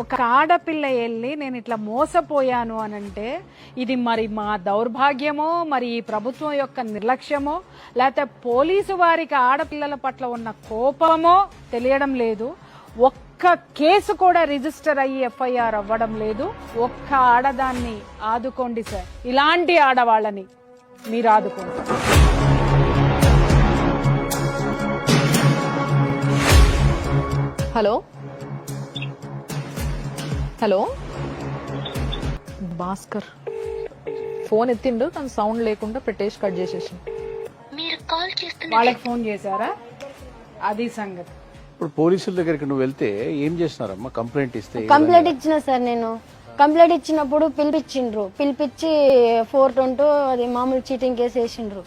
ఒక ఆడపిల్ల వెళ్ళి నేను ఇట్లా మోసపోయాను అని అంటే ఇది మరి మా దౌర్భాగ్యమో మరి ఈ ప్రభుత్వం యొక్క నిర్లక్ష్యమో లేకపోతే పోలీసు వారికి ఆడపిల్లల పట్ల ఉన్న కోపమో తెలియడం లేదు. ఒక్క కేసు కూడా రిజిస్టర్ అయ్యి ఎఫ్ఐఆర్ అవ్వడం లేదు. ఒక్క ఆడదాన్ని ఆదుకోండి సార్. ఇలాంటి ఆడవాళ్ళని మీరు ఆదుకోండి. హలో? హలో. భాస్కర్. ఫోన్ ఎత్తిండు కానీ సౌండ్ లేకుండా పెట్టేసి కట్ చేసేసి మీరు కాల్ చేస్తున్న వాళ్ళకి ఫోన్ చేశారా? అది సంగతి. ఇప్పుడు పోలీసుల దగ్గరికి నువ్వు వెళ్తే ఏం చేస్తున్నారమ్మా? కంప్లైంట్ ఇస్తే కంప్లైంట్ ఇచ్చిన సార్ నేను. కంప్లైంట్ ఇచ్చినప్పుడు పిలిపించిండ్రు. పిలిపించి ఫోర్ ట్వంటీ అది మామూలు చీటింగ్ కేసు వేసిండ్రు.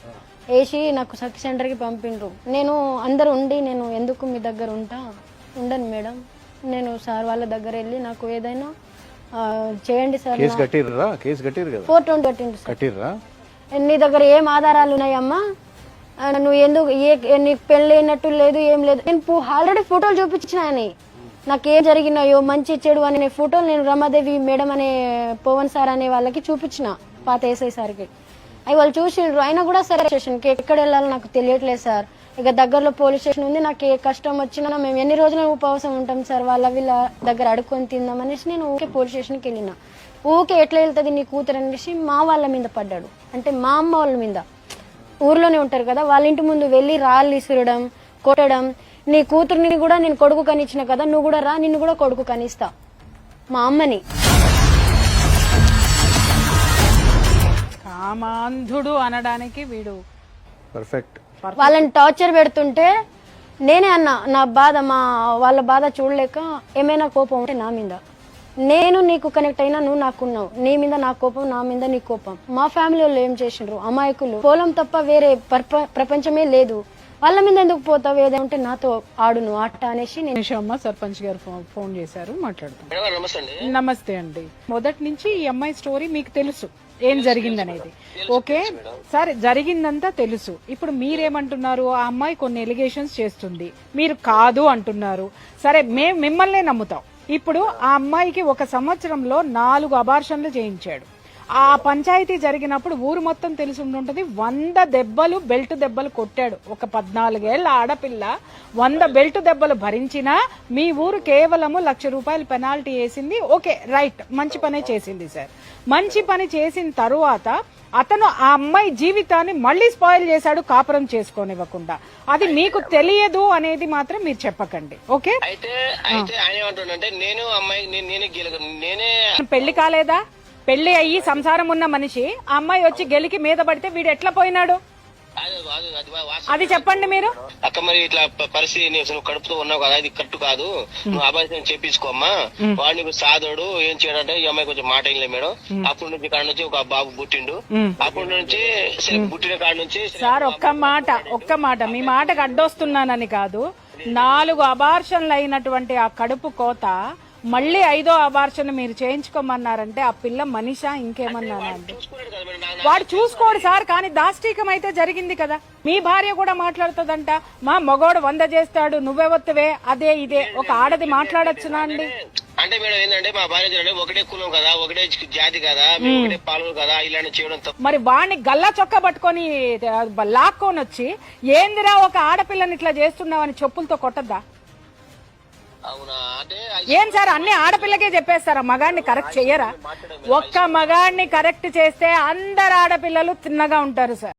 వేసి నాకు సఖి సెంటర్కి పంపిండ్రు. నేను అందరు ఉండి నేను ఎందుకు మీ దగ్గర ఉంటా? ఉండను మేడం. నేను సార్ వాళ్ళ దగ్గర వెళ్ళి నాకు ఏదైనా ఆ, చేయండి సార్ కేసు కట్టిర్రా? కేసు కట్టిరు కదా? ఫోర్ ట్వంటీ కట్టిండ్రు సార్. కట్టిర్రా? నీ దగ్గర ఏం ఆధారాలు ఉన్నాయమ్మా? ఆ, నువ్వు ఎందుకు ఏ నీకు పెళ్ళి అయినట్టు లేదు ఏం లేదు. నేను ఆల్రెడీ ఫోటోలు చూపించిన అని నాకు ఏం జరిగినాయో మంచి చెడు అనే ఫోటోలు నేను రమాదేవి మేడం అనే పవన్ సార్ అనే వాళ్ళకి చూపించిన పాత ఏసఐ సార్కి. అవి వాళ్ళు చూసిండ్రు అయినా కూడా సరే స్టేషన్కి ఎక్కడ వెళ్ళాలో నాకు తెలియట్లేదు సార్. ఇక దగ్గరలో పోలీస్ స్టేషన్ ఉంది. నాకు ఏ కష్టం వచ్చినా మేము ఎన్ని రోజులు ఉపవాసం ఉంటాం సార్? వాళ్ళ వీళ్ళ దగ్గర అడుక్కొని తిందామనేసి నేను ఊకే పోలీస్ స్టేషన్కి వెళ్ళిన. ఊకే ఎట్లా వెళ్తుంది నీ కూతురు అనేసి మా వాళ్ళ మీద పడ్డాడు. అంటే మా అమ్మ వాళ్ళ మీద. ఊర్లోనే ఉంటారు కదా వాళ్ళ ఇంటి ముందు వెళ్ళి రాళ్ళు ఇసురడం కొట్టడం. నీ కూతుర్ని కూడా నేను కొడుకు కనిచ్చిన కదా నువ్వు కూడా రా నిన్ను కూడా కొడుకు కనిస్తా. మా అమ్మని. కామాంధుడు అనడానికి వీడు. పర్ఫెక్ట్ వాళ్ళని టార్చర్ పెడుతుంటే నేనే అన్నా నా బాధ మా వాళ్ళ బాధ చూడలేక ఏమైనా కోపం ఉంటే నా మీద. నేను నీకు కనెక్ట్ అయినా నువ్వు నాకున్నావు. నీ మీద నా కోపం నా మీద నీ కోపం. మా ఫ్యామిలీ వాళ్ళు ఏం చేసిండ్రు? అమాయకులు. పొలం తప్ప వేరే పర్ప- ప్రపంచమే లేదు. వాళ్ళ మీద ఎందుకు పోతావు? ఏదంటే నాతో ఆడును ఆట అనేసి నేను నిమిషమ్మ సర్పంచ్ గారు ఫోన్- ఫోన్ చేశారు మాట్లాడుతాం. మేడం గారు నమస్తే అండి. నమస్తే అండి. మొదటి నుంచి ఈ అమ్మాయి స్టోరీ మీకు తెలుసు. ఏం జరిగిందనేది. ఓకే సరే జరిగిందంతా తెలుసు. ఇప్పుడు మీరేమంటున్నారు? ఆ అమ్మాయి కొన్ని ఎలిగేషన్స్ చేస్తుంది. మీరు కాదు అంటున్నారు. సరే మేము మిమ్మల్నే నమ్ముతాం. ఇప్పుడు ఆ అమ్మాయికి ఒక సంవత్సరంలో నాలుగు అబార్షన్లు చేయించాడు. ఆ పంచాయతీ జరిగినప్పుడు ఊరు మొత్తం తెలిసి ఉండుంటది. వంద దెబ్బలు బెల్ట్ దెబ్బలు కొట్టాడు. ఒక పద్నాలుగేళ్ళ ఆడపిల్ల వంద బెల్ట్ దెబ్బలు భరించినా మీ ఊరు కేవలము లక్ష రూపాయలు పెనాల్టీ వేసింది. Okay right. మంచి పనే చేసింది సార్. మంచి పని చేసిన తరువాత అతను ఆ అమ్మాయి జీవితాన్ని మళ్ళీ స్పాయిల్ చేశాడు కాపురం చేసుకోనివ్వకుండా. అది మీకు తెలియదు అనేది మాత్రం మీరు చెప్పకండి. ఓకే? అయితే అయితే ఆయన ఏమంటుండంటే నేను అమ్మాయి నేను నేనే పెళ్ళి కాలేదా? పెళ్ళి అయ్యి సంసారం ఉన్న మనిషి ఆ అమ్మాయి వచ్చి గెలికి మీద పడితే వీడు ఎట్లా పోయినాడు? అది చెప్పండి మీరు. అక్క మరి ఇట్లా పరిస్థితి నీవు అసలు కడుపుతో ఉన్నావు కదా ఇది కట్టు కాదు. నువ్వు అబ్బాయి చేపించుకోమ్మా వాడు నీకు సాదోడు ఏం చేయడంటే ఈ అమ్మాయి కొంచెం మాట అయిలే మేడం. అప్పటి నుంచి కాడ నుంచి ఒక బాబు పుట్టిండు. అప్పటి నుంచి పుట్టిన కాడ నుంచి సార్ ఒక్క మాట ఒక్క మాట. మీ మాటకు అడ్డొస్తున్నానని కాదు. నాలుగు అబార్షన్లు అయినటువంటి ఆ కడుపు కోత మళ్ళీ ఐదో అబార్షన్ మీరు చేయించుకోమన్నారంటే ఆ పిల్ల మనిషా? ఇంకేమన్నానండి నా- వాడు చూసుకోడు సార్ కానీ దాష్టీకం అయితే జరిగింది కదా. మీ భార్య కూడా మాట్లాడుతుందంట మా మగోడు వంద చేస్తాడు నువ్వెవత్తువే అదే ఇదే. ఒక ఆడది మాట్లాడొచ్చునా అండి? అంటే మేడం ఏంటంటే మా భార్య ఒకటే కులం కదా ఒకటే జాతి కదా ఒకటే పాలు కదా ఇలాంటి చేయడం మరి వాణ్ణి గల్లా చొక్క పట్టుకొని లాక్కొని వచ్చి ఏందిరా ఒక ఆడపిల్లని ఇట్లా చేస్తున్నావని చెప్పులతో కొట్టద్దా? ఏం సార్ అన్ని ఆడపిల్లకే చెప్పేస్తారా? మగాడిని కరెక్ట్ చెయ్యరా? ఒక్క మగాడిని కరెక్ట్ చేస్తే అందరు ఆడపిల్లలు తిన్నగా ఉంటారు సార్.